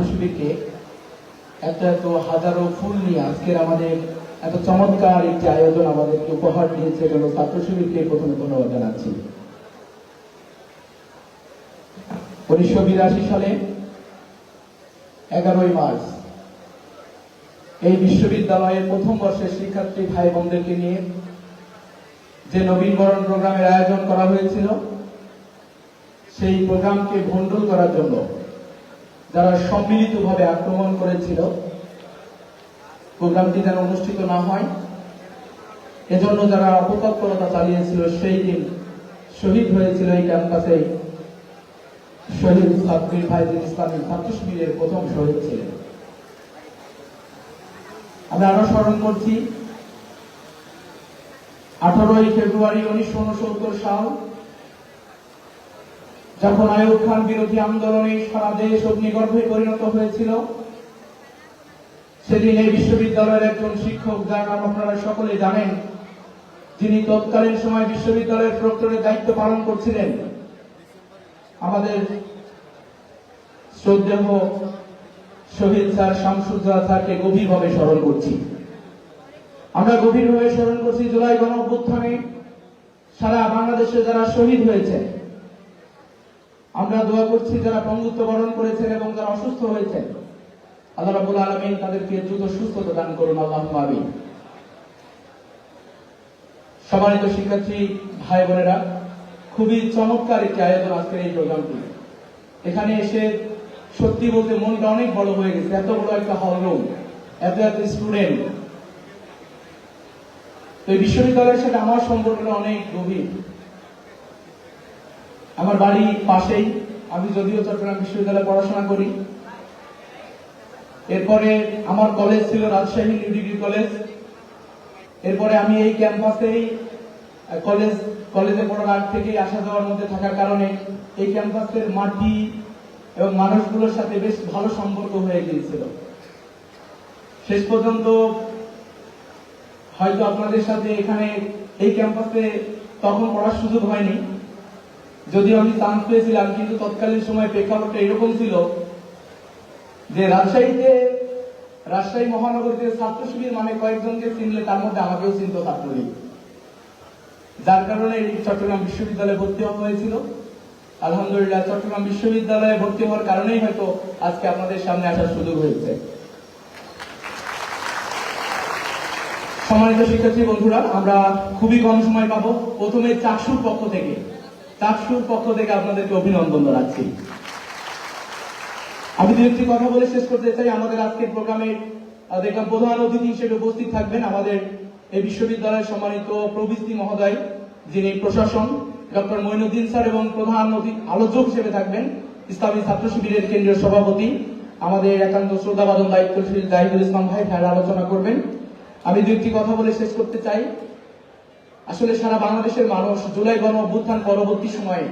ছাত্র শিবিরকে একটা এত হাজারো ফুল নিয়ে আজকের আমাদের এত চমৎকার একটি আয়োজন আমাদেরকে উপহার দিয়েছে জন্য ছাত্র শিবিরকে প্রথমে ধন্যবাদ জানাচ্ছি। উনিশশো বিরাশি সালে এগারোই মার্চ এই বিশ্ববিদ্যালয়ের প্রথম বর্ষের শিক্ষার্থী ভাই বোনদেরকে নিয়ে যে নবীনবরণ প্রোগ্রামের আয়োজন করা হয়েছিল, সেই প্রোগ্রামকে ভণ্ডুল করার জন্য যারা সম্মিলিতভাবে আক্রমণ করেছিল, প্রোগ্রামটি যেন অনুষ্ঠিত না হয়, এজন্য যারা অপতৎপরতা চালিয়েছিল, সেই দিন শহীদ হয়েছিল এই ক্যাম্পাসে শহীদ সাব্বির ভাইদিন ইসলামী ছাত্র প্রথম শহীদ ছিলেন। আমরা আরও স্মরণ করছি, আঠারোই ফেব্রুয়ারি উনিশশো উনসত্তর সাল যখন আয়ুব খান বিরোধী আন্দোলনে সারা দেশ অগ্নিগর্ভে পরিণত হয়েছিল, সেদিন এই বিশ্ববিদ্যালয়ের একজন শিক্ষক, যার নাম আপনারা সকলে জানেন, যিনি তৎকালীন সময় বিশ্ববিদ্যালয়ের প্রক্টরের দায়িত্ব পালন করছিলেন। আমাদের শ্রদ্ধেয় শহীদ স্যার শামসুজ্জাহ স্যারকে গভীরভাবে স্মরণ করছি। আমরা গভীরভাবে স্মরণ করছি জুলাই গণ অভ্যুত্থানে সারা বাংলাদেশে যারা শহীদ হয়েছে আমরা দোয়া করছি যারা পঙ্গুত্ব বরণ করেছেন এবং যারা অসুস্থ হয়েছেন। আল্লাহ রাবুল আলমিন তাদেরকে দ্রুত সুস্থতা দান করুন আল্লাহ সম্মানিত শিক্ষার্থী, ভাই বোনেরা, খুবই চমৎকার একটি আয়োজন আজকের এই প্রোগ্রামটি। এখানে এসে সত্যি বলতে মনটা অনেক বড় হয়ে গেছে, এত বড় একটা হল রুম এত এত স্টুডেন্ট তো এই বিশ্ববিদ্যালয়ের সাথে আমার সম্পর্কটা অনেক গভীর। আমার বাড়ি পাশেই। আমি যদিও চট্টগ্রাম বিশ্ববিদ্যালয়ে পড়াশোনা করি। এরপরে আমার কলেজ ছিল রাজশাহী নিউ ডিগ্রি কলেজ। এরপরে আমি এই ক্যাম্পাসেই, কলেজ, কলেজে পড়ার আগ থেকেই আসা যাওয়ার মধ্যে থাকার কারণে এই ক্যাম্পাসের মাটি এবং মানুষগুলোর সাথে বেশ ভালো সম্পর্ক হয়ে গিয়েছিল। শেষ পর্যন্ত হয়তো আপনাদের সাথে এখানে এই ক্যাম্পাসে তখন পড়ার সুযোগ হয়নি। যদিও আমি চান্স পেয়েছিলাম, কিন্তু তৎকালীন সময় প্রেক্ষাপটটা এরকম ছিল যে রাজশাহীতে, রাজশাহী মহানগরীতে ছাত্র শিবির মানে কয়েকজনকে চিনলে তার মধ্যে আমাকেও চিনত ছাত্রলীগ। যার কারণে এই চট্টগ্রাম বিশ্ববিদ্যালয়ে ভর্তি হওয়া হয়েছিল। আলহামদুলিল্লাহ, চট্টগ্রাম বিশ্ববিদ্যালয়ে ভর্তি হওয়ার কারণেই হয়তো আজকে আপনাদের সামনে আসার সুযোগ হয়েছে। সম্মানিত শিক্ষার্থী বন্ধুরা, আমরা খুবই কম সময় পাবো প্রথমে চাকসুর পক্ষ থেকে। চাকসুর পক্ষ থেকে আপনাদেরকে অভিনন্দন জানাচ্ছি। আমি দু একটি কথা বলে শেষ করতে চাই। আমাদের আজকের প্রোগ্রামে দেখলাম প্রধান অতিথি হিসেবে উপস্থিত থাকবেন আমাদের এই বিশ্ববিদ্যালয়ের সম্মানিত প্রবৃত্তি মহোদয়, যিনি প্রশাসন, ডক্টর মইনুদ্দিন স্যার এবং প্রধান আলোচক হিসেবে থাকবেন, ইসলামী ছাত্র শিবিরের কেন্দ্রীয় সভাপতি, আমাদের একান্ত শ্রদ্ধাবাদন দায়িত্বশীল জাহিদুল ইসলাম ভাই, ভাইরা আলোচনা করবেন। আমি দু একটি কথা বলে শেষ করতে চাই। আসলে সারা বাংলাদেশের মানুষ জুলাই গণ অভ্যুত্থান পরবর্তী সময়ে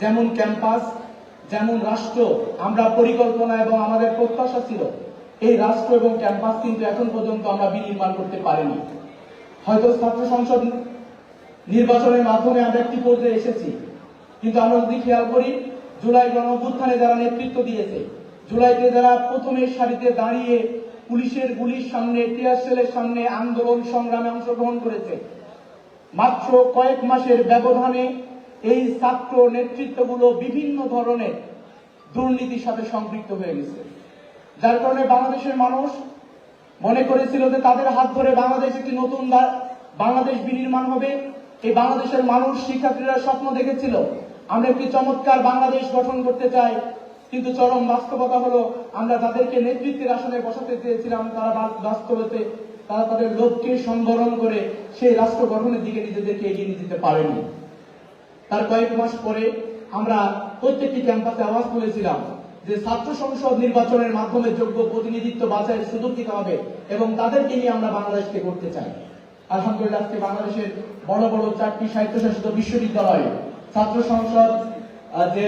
যেমন ক্যাম্পাস, যেমন রাষ্ট্র, আমরা পরিকল্পনা এবং আমাদের প্রত্যাশা ছিল, এই রাষ্ট্র এবং ক্যাম্পাস কিন্তু এখন পর্যন্ত আমরা বিনির্মাণ করতে পারিনি। হয়তো ছাত্র সংসদ নির্বাচনের মাধ্যমে আমরা একটি পর্যায়ে এসেছি, কিন্তু আমরা যদি খেয়াল করি, জুলাই গণ অভ্যুত্থানে যারা নেতৃত্ব দিয়েছে, জুলাইতে যারা প্রথমের সারিতে দাঁড়িয়ে পুলিশের গুলির সামনে, টিয়ার সেলের সামনে আন্দোলন সংগ্রামে অংশগ্রহণ করেছে মাত্র কয়েক মাসের ব্যবধানে এই ছাত্র নেতৃত্বগুলো বিভিন্ন ধরনের দুর্নীতির সাথে সম্পৃক্ত হয়ে গেছে। যার কারণে বাংলাদেশের মানুষ মনে করেছিল যে তাদের হাত ধরে বাংলাদেশ একটি নতুন বাংলাদেশ বিনির্মাণ হবে। এই বাংলাদেশের মানুষ, শিক্ষার্থীরা স্বপ্ন দেখেছিল, আমরা একটি চমৎকার বাংলাদেশ গঠন করতে চাই, কিন্তু চরম বাস্তবতা হলো আমরা তাদেরকে নেতৃত্বের আসনে বসাতে চেয়েছিলাম, তারা বাস্তবতে তারা তাদের লক্ষ্যে সংবরণ করে সেই রাষ্ট্র গঠনের দিকে নিজেদেরকে এগিয়ে নিয়ে যেতে পারেনি। তার কয়েক মাস পরে আমরা প্রত্যেকটি ক্যাম্পাসে আওয়াজ তুলেছিলাম যে ছাত্র সংসদ নির্বাচনের মাধ্যমে যোগ্য প্রতিনিধিত্ব বাছাইয়ের সুযোগ দিতে হবে এবং তাদেরকে নিয়ে আমরা বাংলাদেশকে করতে চাই। আলহামদুলিল্লাহ, আজকে বাংলাদেশের বড় বড় চারটি স্বায়ত্তশাসিত বিশ্ববিদ্যালয়ে, ছাত্র সংসদ যে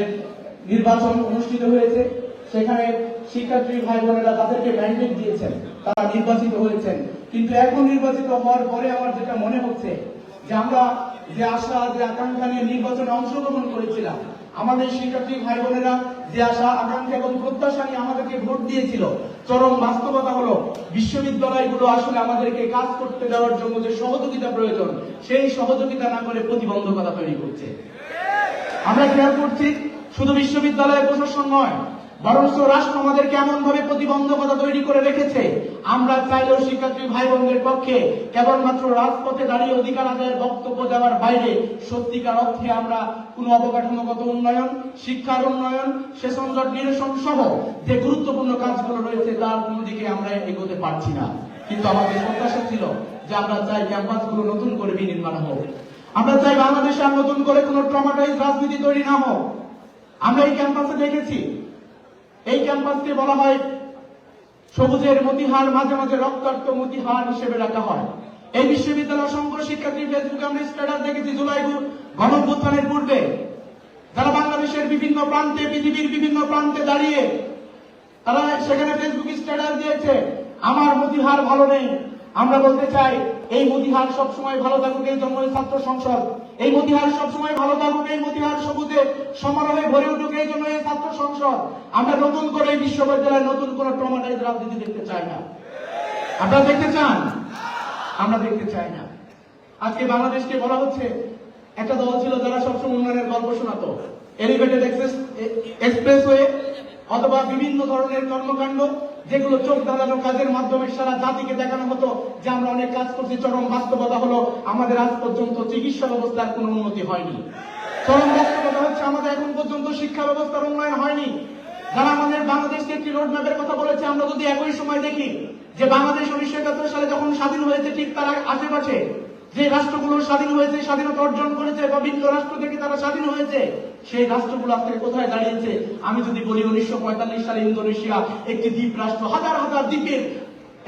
নির্বাচন অনুষ্ঠিত হয়েছে, সেখানে শিক্ষার্থী ভাই বোনেরা তাদেরকে ম্যান্ডেট দিয়েছেন। তারা নির্বাচিত হয়েছেন। কিন্তু এখন নির্বাচিত হওয়ার পরে আমার যেটা মনে হচ্ছে, যে আমরা যে আশা, যে আকাঙ্ক্ষা নিয়ে নির্বাচনে অংশগ্রহণ করেছিলাম, আমাদের শিক্ষার্থী ভাই বোনেরা যে আশা, আকাঙ্ক্ষা এবং প্রত্যাশা নিয়ে আমাদেরকে ভোট দিয়েছিল, চরম বাস্তবতা হলো বিশ্ববিদ্যালয়গুলো আসলে আমাদেরকে কাজ করতে দেওয়ার জন্য যে সহযোগিতা প্রয়োজন, সেই সহযোগিতা না করে প্রতিবন্ধকতা তৈরি করছে। আমরা খেয়াল করছি, শুধু বিশ্ববিদ্যালয়ের প্রশাসন নয় বরঞ্চ রাষ্ট্র আমাদেরকে এমন ভাবে প্রতিবন্ধকতা তৈরি করে রেখেছে। আমরা চাইলেও শিক্ষার্থী ভাই বোনদের পক্ষে কেবলমাত্র রাজপথে দাঁড়িয়ে অধিকার আদায়ের বক্তব্য দেওয়ার বাইরে সত্যিকার অর্থে আমরা কোন অবকাঠামোগত উন্নয়ন, শিক্ষার উন্নয়ন সেশন জট নিরসন সহ যে গুরুত্বপূর্ণ কাজগুলো রয়েছে তার কোনো দিকে আমরা এগোতে পারছি না। কিন্তু আমাদের প্রত্যাশা ছিল যে আমরা চাই ক্যাম্পাসগুলো নতুন করে বিনির্মাণ হোক। আমরা চাই বাংলাদেশে আর নতুন করে কোনো ট্রমাটাইজ রাজনীতি তৈরি না হোক। আমরা এই ক্যাম্পাসে দেখেছি এই ক্যাম্পাসকে বলা হয় সবুজের মতিহার, মাঝে মাঝে রক্তাক্ত মতিহার হিসেবে রাখা হয়। এই বিশ্ববিদ্যালয় অসংখ্য শিক্ষার্থী ফেসবুকে আমরা স্ট্যাটাস দেখেছি জুলাই গণভ্যুত্থানের পূর্বে। যারা বাংলাদেশের বিভিন্ন প্রান্তে, পৃথিবীর বিভিন্ন প্রান্তে দাঁড়িয়ে, তারা সেখানে ফেসবুক স্ট্যাটাস দিয়েছে, আমার মতিহার ভালো নেই। আমরা বলতে চাই এই মতিহার সবসময় ভালো থাকুক, এই এই ছাত্র সংসদ। এই মতিহার সবসময় ভালো থাকুক, এই মতিহার সবুজে সমারোহে ভরে উঠুক, এই জন্য এই ছাত্র সংসদ। আমরা নতুন করে এই বিশ্ববিদ্যালয়ে নতুন কোন ট্রমাটাইজ রাজনীতি দেখতে চাই না। আপনারা দেখতে চান? আমরা দেখতে চাই না। আজকে বাংলাদেশকে বলা হচ্ছে, একটা দল ছিল যারা সবসময় উন্নয়নের গল্প শোনাতো। এলিভেটেড এক্সপ্রেস এক্সপ্রেসওয়ে অথবা বিভিন্ন ধরনের কর্মকাণ্ড যেগুলো চোখ দাঁড়ানো কাজের মাধ্যমে সারা জাতিকে দেখানো হতো যে আমরা অনেক কাজ করছি, চরম বাস্তবতা হলো আমাদের আজ পর্যন্ত চিকিৎসা ব্যবস্থার কোনো উন্নতি হয়নি। চরম বাস্তবতা হচ্ছে আমাদের এখন পর্যন্ত শিক্ষা ব্যবস্থার উন্নয়ন হয়নি। যারা আমাদের বাংলাদেশকে একটি রোড ম্যাপের কথা বলেছে, আমরা যদি একই সময় দেখি যে বাংলাদেশ উনিশশো একাত্তর সালে যখন স্বাধীন হয়েছে, ঠিক তার আশেপাশে যে রাষ্ট্রগুলো স্বাধীন হয়েছে, স্বাধীনতা অর্জন করেছে বা ভিন্ন রাষ্ট্র থেকে তারা স্বাধীন হয়েছে, সেই রাষ্ট্রগুলো আজকে কোথায় দাঁড়িয়েছে? আমি যদি বলি, উনিশশো পঁয়তাল্লিশ সালে ইন্দোনেশিয়া একটি দ্বীপ রাষ্ট্র, হাজার হাজার দ্বীপের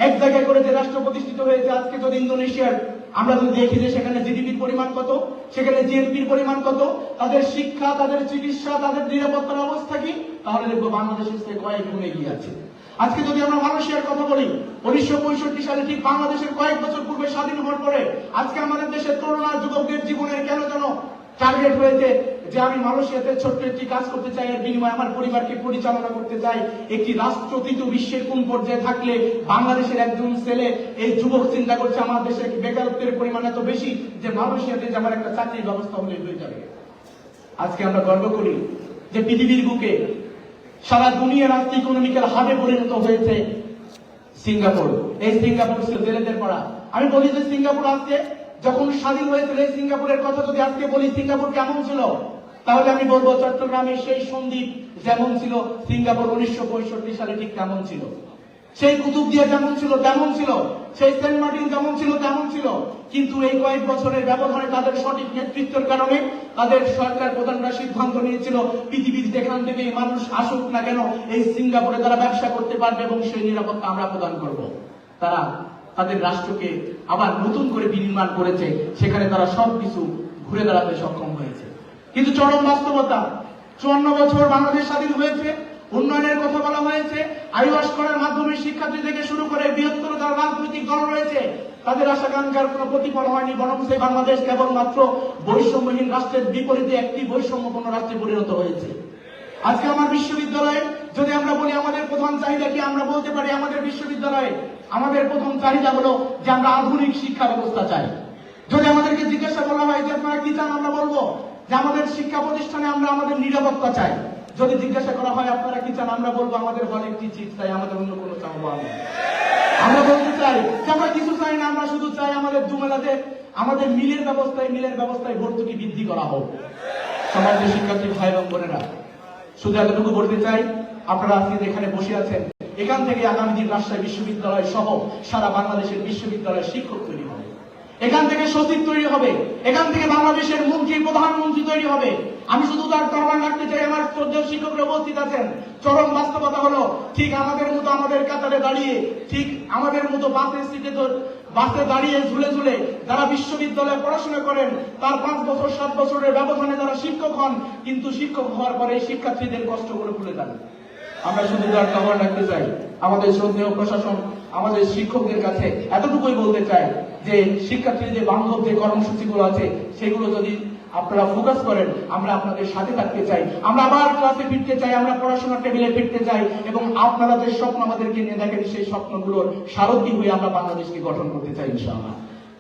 এক জায়গায় করে যে রাষ্ট্র প্রতিষ্ঠিত হয়েছে, আজকে যদি ইন্দোনেশিয়ার আমরা যদি দেখি যে সেখানে জিডিপির পরিমাণ কত, সেখানে জিএনপির পরিমাণ কত, তাদের শিক্ষা, তাদের চিকিৎসা, তাদের নিরাপত্তার অবস্থা কি, তাহলে দেখব বাংলাদেশের সে কয়েক গুণ এগিয়ে আছে। আজকে যদি আমরা মালয়েশিয়ার কথা বলি, উনিশশো পঁয়ষট্টি সালে ঠিক বাংলাদেশের কয়েক বছর পূর্বে স্বাধীন হওয়ার পরে, আজকে আমাদের দেশের তরুণ যুবকদের জীবনের কেন যেন টার্গেট হয়েছে যে আমি মালয়েশিয়াতে ছোট্ট একটি কাজ করতে চাই, এর বিনিময়ে আমার পরিবারকে পরিচালনা করতে চাই। একটি রাষ্ট্র তৃতীয় বিশ্বের কোন পর্যায়ে থাকলে বাংলাদেশের একজন ছেলে, এই যুবক চিন্তা করছে আমার দেশে বেকারত্বের পরিমাণ এত বেশি যে মালয়েশিয়াতে আমার একটা চাকরির ব্যবস্থা হলে হয়ে যাবে। আজকে আমরা গর্ব করি যে পৃথিবীর বুকে সারা দুনিয়ার আজকে ইকোনমিক্যাল হাবে পরিণত হয়েছে সিঙ্গাপুর। এই সিঙ্গাপুর ছিল জেলেদের পড়া। আমি বলি যে সিঙ্গাপুর আজকে যখন স্বাধীন হয়েছিল সিঙ্গাপুরের কথা যদি আজকে বলি, সিঙ্গাপুর কেমন ছিল? তাহলে আমি বলব চট্টগ্রামের সেই সন্দ্বীপ যেমন ছিল, সিঙ্গাপুর উনিশশো পঁয়ষট্টি সালে ঠিক তেমন ছিল। সেই কুতুব দিয়ে যেমন ছিল, তেমন ছিল। সেই সেন্ট মার্টিন যেমন ছিল, তেমন ছিল। কিন্তু এই কয়েক বছরের ব্যবধানে তাদের সঠিক নেতৃত্বের কারণে তাদের সরকার প্রধানরা সিদ্ধান্ত নিয়েছিল, পৃথিবীর যেখান থেকে মানুষ আসুক না কেন, এই সিঙ্গাপুরে তারা ব্যবসা করতে পারবে এবং সেই নিরাপত্তা আমরা প্রদান করব। তারা তাদের রাষ্ট্রকে আবার নতুন করে বিনির্মাণ করেছে, সেখানে তারা সবকিছু ঘুরে দাঁড়াতে সক্ষম হয়েছে। কিন্তু চরম বাস্তবতা। চুয়ান্ন বছর বাংলাদেশ স্বাধীন হয়েছে, উন্নয়নের কথা বলা হয়েছে, আইওয়াস করার মাধ্যমে শিক্ষার্থী থেকে শুরু করে বৃহত্তর যারা রাজনৈতিক দল রয়েছে। তাদের আশাকাঙ্ক্ষার কোনো প্রতিফল হয়নি বরং সেই বাংলাদেশ কেবলমাত্র বৈষম্যহীন রাষ্ট্রের বিপরীতে একটি বৈষম্যপূর্ণ রাষ্ট্রে পরিণত হয়েছে। আজকে আমার বিশ্ববিদ্যালয়ে, যদি আমরা বলি আমাদের প্রধান চাহিদা কি, আমরা বলতে পারি আমাদের বিশ্ববিদ্যালয়ে, আমাদের প্রথম চাহিদা হলো যে আমরা আধুনিক শিক্ষা ব্যবস্থা চাই। যদি আমাদেরকে জিজ্ঞাসা করা হয় যে আপনারা কি চান? আমরা বলব যে আমাদের শিক্ষা প্রতিষ্ঠানে আমরা আমাদের নিরাপত্তা চাই। যদি জিজ্ঞাসা করা হয়, আপনারা কি চান? আমরা বলব, আমাদের হলে একটি চিট চাই আমাদের অন্য কোনো চাওয়া নেই। আমরা বলতে চাই আমরা কিছু চাই না? আমরা শুধু চাই আমাদের জুমেলাতে আমাদের মিলের ব্যবস্থায় মিলের ব্যবস্থায় ভর্তুকি বৃদ্ধি করা হোক। সমাজের শিক্ষার্থী, ভাই এবং বোনেরা, শুধু এতটুকু বলতে চাই, আপনারা আজকে এখানে বসে আছেন, এখান থেকে আগামী দিন রাজশাহী বিশ্ববিদ্যালয় সহ সারা বাংলাদেশের বিশ্ববিদ্যালয়ের শিক্ষক তৈরি হবে। এখান থেকে সচিব তৈরি হবে। এখান থেকে বাংলাদেশের মন্ত্রী, প্রধানমন্ত্রী তৈরি হবে। আমি শুধু তার প্রমাণ রাখতে চাই, আমার শ্রদ্ধেয় শিক্ষকরা উপস্থিত আছেন। চরম বাস্তবতা হলো, ঠিক আমাদের মতো আমাদের কাতারে দাঁড়িয়ে, ঠিক আমাদের মতো বাসের সিটে বাসে দাঁড়িয়ে ঝুলে ঝুলে যারা বিশ্ববিদ্যালয়ে পড়াশোনা করেন, তার পাঁচ বছর, সাত বছরের ব্যবধানে যারা শিক্ষক হন, কিন্তু শিক্ষক হওয়ার পরে শিক্ষার্থীদের কষ্ট করে ভুলে যান। আমরা শুধু তার খবর রাখতে চাই। আমাদের শ্রদ্ধেয় প্রশাসন, আমাদের শিক্ষকদের কাছে এতটুকুই বলতে চাই যে শিক্ষার্থীদের যে বান্ধব যে কর্মসূচিগুলো আছে, সেগুলো যদি আপনারা ফোকাস করেন, আমরা আপনাদের সাথে থাকতে চাই। আমরা আবার ক্লাসে ফিরতে চাই, আমরা পড়াশোনার টেবিলে ফিরতে চাই, এবং আপনারা যে স্বপ্ন আমাদেরকে নিয়ে দেখেন, সেই স্বপ্নগুলোর সারথী হয়ে আমরা বাংলাদেশকে গঠন করতে চাই, ইনশাআল্লাহ।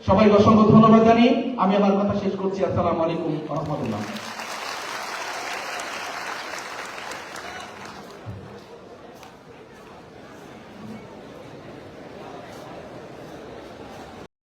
সবাইকে অসংখ্য ধন্যবাদ জানি আমি আমার কথা শেষ করছি। আসসালামু আলাইকুম রহমতুল্লাহ।